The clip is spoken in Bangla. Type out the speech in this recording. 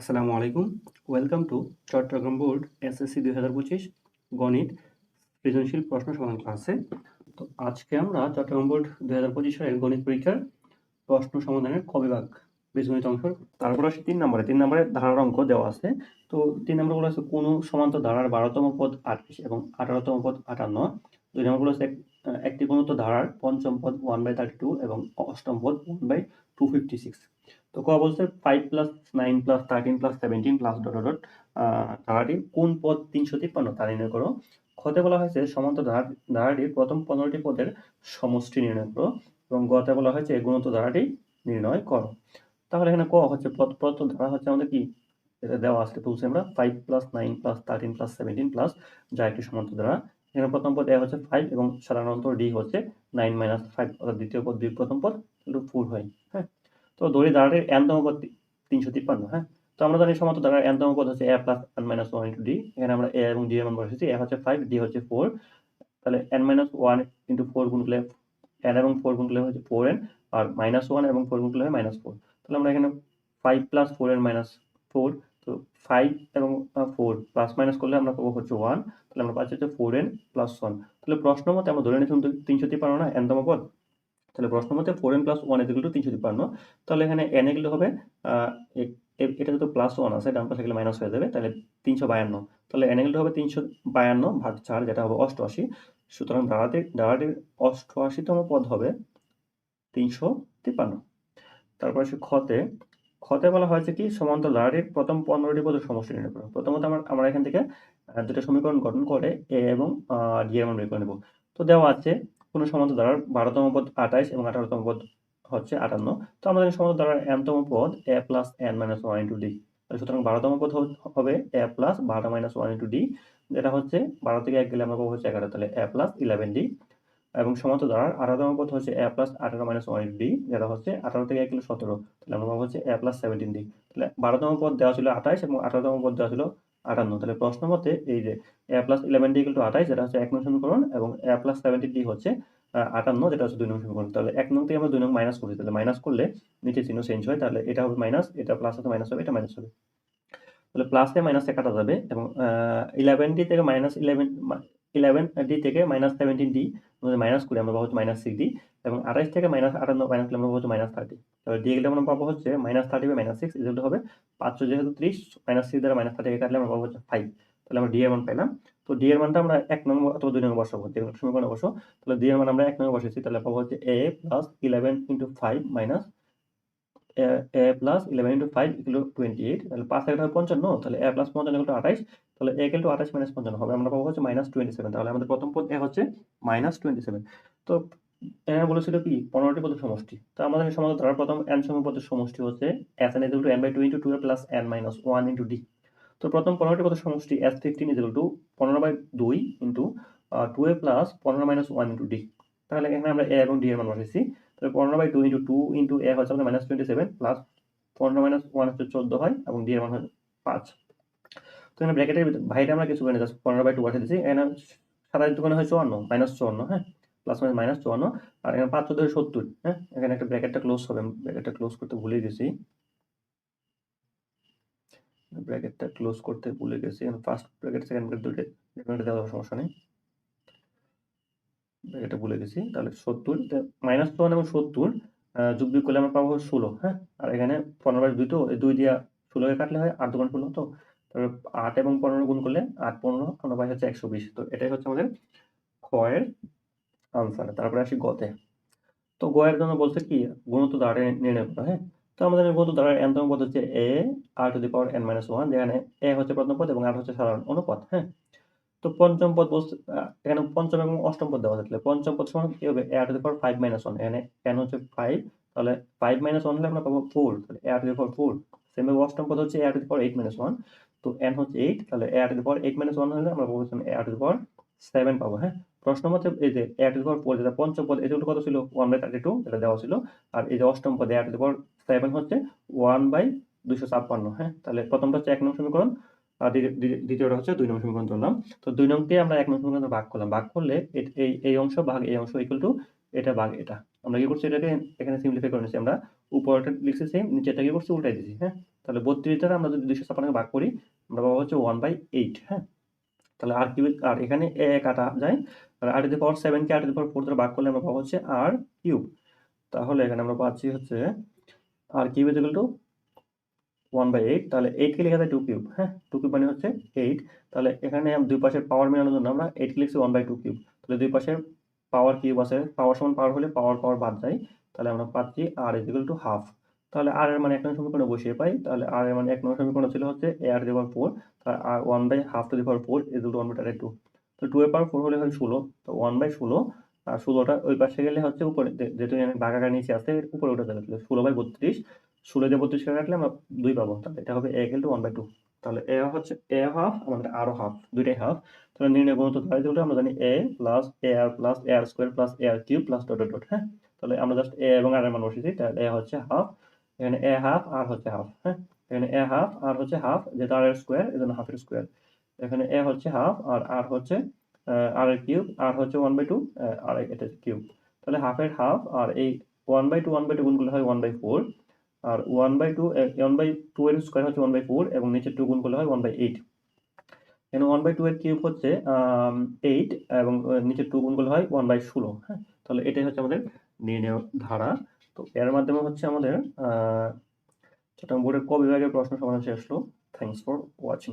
আসসালামু আলাইকুম। Welcome to Chattogram board SSC দুই হাজার পঁচিশ গণিত সৃজনশীল প্রশ্ন সমাধান ক্লাসে তো আজকে আমরা চট্টগ্রাম বোর্ড দুই হাজার পঁচিশ সালের গণিত পরীক্ষার প্রশ্ন সমাধানের কবিভাগ বীজগণিত অংশ। তারপর আসে তিন নম্বরে। তিন নম্বরে ধারার অঙ্ক দেওয়া আছে। তো তিন নম্বরগুলো আছে কোনো সমান্তর ধারার বারোতম পদ আটত্রিশ এবং আঠারোতম পদ আটান্ন। দুই নম্বরগুলো আছে একটি কোণত ধারার পঞ্চম পদ ওয়ান বাই থার্টি টু এবং অষ্টম পদ one by two fifty six তো ক বলছে five plus nine plus thirteen plus seventeen plus dot dot ধারাটির কোন পদ তিনশো তিপ্পান্ন? তা নির্ণয় করো। খতে বলা হয়েছে সমান্তর ধারা ধারাটির প্রথম পনেরোটি পদের সমষ্টি নির্ণয় করো এবং গতে বলা হয়েছে গুণত ধারাটি নির্ণয় করো। তাহলে এখানে ক হচ্ছে পদ প্রথম ধারা হচ্ছে আমাদের কি? এটা দেওয়া আছে। বলছি আমরা five plus nine plus thirteen plus seventeen plus যা একটি সমান্তর ধারা এখানে প্রথম পদ এ হচ্ছে ফাইভ এবং সাধারণত ডি হচ্ছে নাইন মাইনাস ফাইভ অর্থাৎ দ্বিতীয় পদ দুই প্রথম পদ কিন্তু ফোর হয় হ্যাঁ? তো দড়ি ধারাটির এনতম পদ তিনশো তিপ্পান্ন হ্যাঁ? তো আমরা জানি সমান্তর দাঁড়ার এনতম পদ হচ্ছে A plus N minus one into D এখানে আমরা এ এবং ডি এর মান বসেছি এ হচ্ছে ফাইভ ডি হচ্ছে ফোর তাহলে N minus one into four গুণ করলে এন এবং ফোর গুণ করলে হচ্ছে ফোর এন আর মাইনাস ওয়ান এবং ফোর গুণ করলে হয় মাইনাস ফোর তাহলে আমরা এখানে five plus four N minus four তো ফাইভ এবং ফোর প্লাস মাইনাস করলে আমরা পাবো হচ্ছে ওয়ান তাহলে আমরা পাচ্ছি হচ্ছে ফোর এন প্লাস ওয়ান তাহলে প্রশ্ন মতে আমরা ধরে নিয়েছিলাম তিনশো তিপ্পান্ন না এনতম পদ? তাহলে প্রশ্ন মতে four N plus one to তিনশো তিপ্পান্ন, তাহলে এখানে এন এগুলো হবে এটা যেহেতু প্লাস ওয়ান আছে, ডান পাশে গেলে মাইনাস হয়ে যাবে, তাহলে তিনশো বায়ান্ন। তাহলে এন এগুলো হবে তিনশো বায়ান্ন ভাগ চার, যেটা হবে অষ্টআশি। সুতরাং দাঁড়াতে দাঁড়াটির অষ্টআশিতম পদ হবে তিনশো তিপ্পান্ন। তারপর সে ক্ষতে ক্ষতে বলা হয়েছে কি সমান্তর দাঁড়াটির প্রথম পনেরোটি পদের সমষ্টি নির্ণয় করো। প্রথমত আমরা আমরা এখান থেকে দুটো সমীকরণ গঠন করে এ এবং ডি এর মান বের করে নেব। তো দেওয়া আছে, কোনো সমান্তর ধারার বারোতম পদ আঠাইশ এবং আঠারোতম পদ হচ্ছে আটান্ন। তো আমাদের সমান্তর ধারার এনতম পদ A plus N minus one into D সুতরাং বারোতম পদ হবে এ প্লাস বারো মাইনাস ওয়ান ইন্টু ডি যেটা হচ্ছে, বারো থেকে এক গেলে আমরা হচ্ছে এগারো। তাহলে এ প্লাস ইলেভেন ডি এবং সমান্তর ধারার আঠারোতম পদ হচ্ছে এ প্লাস আঠারো মাইনাস ওয়ান ডি যেটা হচ্ছে আঠারো থেকে এক গেলে সতেরো। তাহলে আমরা হচ্ছে এ প্লাস সেভেন্টিন ডি তাহলে বারোতম পদ দেওয়া ছিল আঠাইশ এবং আঠারোতম পদ দেওয়া ছিল আটান্ন। তাহলে প্রশ্ন মতে এই যে A plus eleven D to আঠাইশ, যেটা হচ্ছে এক নং সমীকরণ এবং এ প্লাস সেভেন্টিন ডি হচ্ছে আটান্ন, যেটা হচ্ছে দুই নং সমীকরণ। তাহলে এক নং থেকে আমরা দুই নং মাইনাস করি। তাহলে মাইনাস করলে নিচে চিহ্ন চেঞ্জ হয়। তাহলে এটা হবে মাইনাস এটা প্লাস হতে মাইনাস হবে, এটা মাইনাস হবে। তাহলে প্লাসে মাইনাসে কাটা যাবে এবং ইলেভেন ডি থেকে মাইনাস ইলেভেন ইলেভেন ডি থেকে মাইনাস সেভেন্টিন ডি মাইনাস করি আমরা হচ্ছে মাইনাস সিক্স ডি এবং আঠাইশ থেকে মাইনাস আটান্ন মাইনাস করলে আমরা হচ্ছে মাইনাস থার্টি তাহলে ডি গেলে আমরা পাবো হচ্ছে minus thirty by minus six equal হবে পাঁচশো যেহেতু ত্রিশ মাইনাস সিক্স দ্বারা মাইনাস থার্টি কাটলে আমরা পাবো হচ্ছে ফাইভ তাহলে আমরা ডি এর মান পেলাম তো ডি এর মানটা আমরা এক নম্বর অথবা দুই নম্বর বসাবো, যে কোনো সমীকরণে বসো। তাহলে ডি এর মান আমরা এক নম্বর বসেছি, তাহলে পাবো হচ্ছে A plus eleven into five minus A plus eleven into five equal twenty eight তাহলে পাঁচ থেকে পঞ্চান্ন, তাহলে এ প্লাস পঞ্চান্ন ইকুয়াল আঠাইশ তাহলে এ ইকুয়াল টু আঠাশ মাইনাস পঞ্চান্ন হবে। আমরা পাবো হচ্ছে মাইনাস টোয়েন্টি সেভেন তাহলে আমাদের প্রথম পদ এ হচ্ছে মাইনাস টোয়েন্টি সেভেন তো এখানে বলেছিল কি? পনেরোটি পদের সমষ্টি। তো আমাদের সমাধান ধরার প্রথম এন সময় পদের সমষ্টি হচ্ছে S N equal to N by two into two plus N minus one into D তো প্রথম পনেরোটি পদের সমষ্টি এস ফিফটিন ইকুয়াল টু পনেরো বাই দুই ইন্টু টু এ প্লাস পনেরো মাইনাস ওয়ান ইন্টু ডি তাহলে এখানে আমরা এ এবং ডি এর মান বসেছি তাহলে পনেরো by two into two into A হচ্ছে আমাদের মাইনাস টোয়েন্টি সেভেন প্লাস পনেরো মাইনাস ওয়ান হচ্ছে চোদ্দ হয় এবং ডি এর মান হয় পাঁচ। এখানে ব্র্যাকেটের বাইরে আমরা কিছু করে জাস্ট পনেরো বাই টু বসে দিচ্ছি এখানে সাতাশ দোকানে হয় চুয়ান্ন মাইনাস চুয়ান্ন হ্যাঁ? প্লাস মাইনাস মাইনাস চুয়ান্ন, আর এখানে পাঁচ চোদ্দ সত্তর হ্যাঁ? এখানে একটা ব্র্যাকেটটা ক্লোজ হবে ব্র্যাকেটটা ক্লোজ করতে ভুলে গেছি। ব্র্যাকেটটা ক্লোজ করতে ভুলে গেছি, এখানে ফার্স্ট ব্র্যাকেট সেকেন্ড ব্র্যাকেট দুটো ব্র্যাকেট দেওয়ার সমস্যা নেই। ব্র্যাকেটটা ভুলে গেছি, তাহলে সত্তর মাইনাস চুয়ান্ন এবং সত্তর যোগ বিয়োগ করলে আমরা পাবো ষোলো হ্যাঁ? আর এখানে পনেরো বাই দুই তো দুই দিয়া ষোলোকে কাটলে হয় আট দোকান ষোলো, তো তারপরে আট এবং পনেরো গুণ করলে আট, পনেরো, আমরা পাই হচ্ছে একশো বিশ। তো এটাই হচ্ছে আমাদের ক্ষয়ের আনসার তারপরে আসি গতে। তো গয়ের জন্য বলছে কি? গুণত্ব দ্বারা নির্ণয় করা হ্যাঁ? তো আমাদের গুণত্ব দ্বারা এনতম পদ হচ্ছে A R to the power N minus one যেখানে এ হচ্ছে প্রথম পদ এবং আর হচ্ছে সাধারণ অনুপদ হ্যাঁ? তো পঞ্চম পদ বলছে এখানে পঞ্চম এবং অষ্টম পদ দেওয়া থাকলে পঞ্চম পদ সমান কি হবে? A R to the power five minus one এখানে এন হচ্ছে ফাইভ তাহলে ফাইভ মাইনাস ওয়ান হলে আমরা পাবো ফোর তাহলে A R to the power four সেমভাবে অষ্টম পদ হচ্ছে A R to the power eight minus one তো এন হচ্ছে এইট তাহলে A R to the power eight minus one হলে আমরা পাবো এ R to the power seven পাবো হ্যাঁ? প্রশ্ন মতে এই যে এ R to the power four যেটা পঞ্চম পদ এটা কত ছিল? ওয়ান বাই থার্টি টু যেটা দেওয়া ছিল। আর এই যে অষ্টম পদে A R to the power seven হচ্ছে ওয়ান বাই দুশো ছাপ্পান্ন হ্যাঁ? তাহলে প্রথমটা হচ্ছে এক নং সমীকরণ, আর দ্বিতীয়- দ্বিতীয়- দ্বিতীয়টা হচ্ছে দুই নং সমীকরণ ধরলাম। তো দুই নংকে আমরা এক নং সমীকরণে ভাগ করলাম। ভাগ করলে এই এই অংশ ভাগ, এই অংশ ইকুয়াল টু এটা ভাগ এটা। আমরা কি করছি এটাকে? এখানে সিম্পলিফাই করে নিচ্ছি আমরা উপরটা লিখছি সেম নিচেটা কি করছি? উল্টাই দিচ্ছি হ্যাঁ? তাহলে বত্রিশ দ্বারা আমরা যদি দুইশো ছাপ্পান্নকে ভাগ করি, আমরা পাবো হচ্ছে ওয়ান বাই এইট হ্যাঁ? তাহলে আর কিউব আর এখানে এ কাটা যায় আর আর টু পাওয়ার সেভেনকে আর টু পাওয়ার ফোর দ্বারা ভাগ করলে আমরা পাবো হচ্ছে আর কিউব তাহলে এখানে আমরা পাচ্ছি হচ্ছে r cube is to one by eight তাহলে এইটকে লেখা যায় টু কিউব হ্যাঁ? টু কিউব মানে হচ্ছে এইট তাহলে এখানে দুই পাশের পাওয়ার মেলানোর জন্য আমরা এইটকে লিখছি ওয়ান বাই টু কিউব তাহলে দুই পাশের পাওয়ার কিউব আছে, পাওয়ার সমান পাওয়ার হলে পাওয়ার পাওয়ার বাদ যায়, তাহলে আমরা পাচ্ছি আর ইজ টু হাফ তাহলে আর এর মানে এক নম্বর সমীকরণে বসিয়ে পাই, তাহলে আর এর মানে এক নম্বর সমীকরণ ছিল হচ্ছে এ আর দি ফোর তার r one by half to the four is to one by two তো টু এর পাওয়ার ফোর হলে হয় ষোলো, তো ওয়ান বাই ষোলো, আর ষোলোটা ওই পাশে গেলে হচ্ছে উপরে যেহেতু ভাগাকার নিচে আসতে উপরে উঠে যাবে তাহলে ষোলো বাই বত্রিশ, ষোলো দিয়ে বত্রিশ কাটলে আমরা দুই পাবো, তাহলে এটা হবে এ গেল টু ওয়ান বাই টু তাহলে এ হচ্ছে এ হাফ আমাদের আরও হাফ দুইটাই হাফ তাহলে নির্ণয় গুণত ধারিত হলে আমরা জানি a plus a r plus a r square plus a r cube plus dot dot হ্যাঁ? তাহলে আমরা জাস্ট এ এবং আর এর মান বসেছি তাহলে এ হচ্ছে হাফ এখানে এ হাফ আর হচ্ছে হাফ হ্যাঁ? এখানে এ হাফ আর হচ্ছে হাফ যেটা আর এর স্কোয়ার এই জন্য হাফের স্কোয়ার এখানে এ হচ্ছে হাফ আর আর হচ্ছে আর এর কিউব আর হচ্ছে ওয়ান বাই টু আর এটা কিউব তাহলে হাফের হাফ আর এই one by two one by two গুণ করলে হয় one by four R one by two one by two এর স্কোয়ার হচ্ছে ওয়ান বাই ফোর এবং নিচে টু গুণ করলে হয় ওয়ান বাই এইট এখানে ওয়ান বাই টু এর কিউব হচ্ছে এইট এবং নিচে টু গুণ করলে হয় ওয়ান বাই ষোলো হ্যাঁ? তাহলে এটাই হচ্ছে আমাদের নির্ণয় ধারা। তো এর মাধ্যমে হচ্ছে আমাদের চট্টগ্রাম বোর্ডের ক বিভাগের প্রশ্ন সমাধান শেষ হলো। Thanks for watching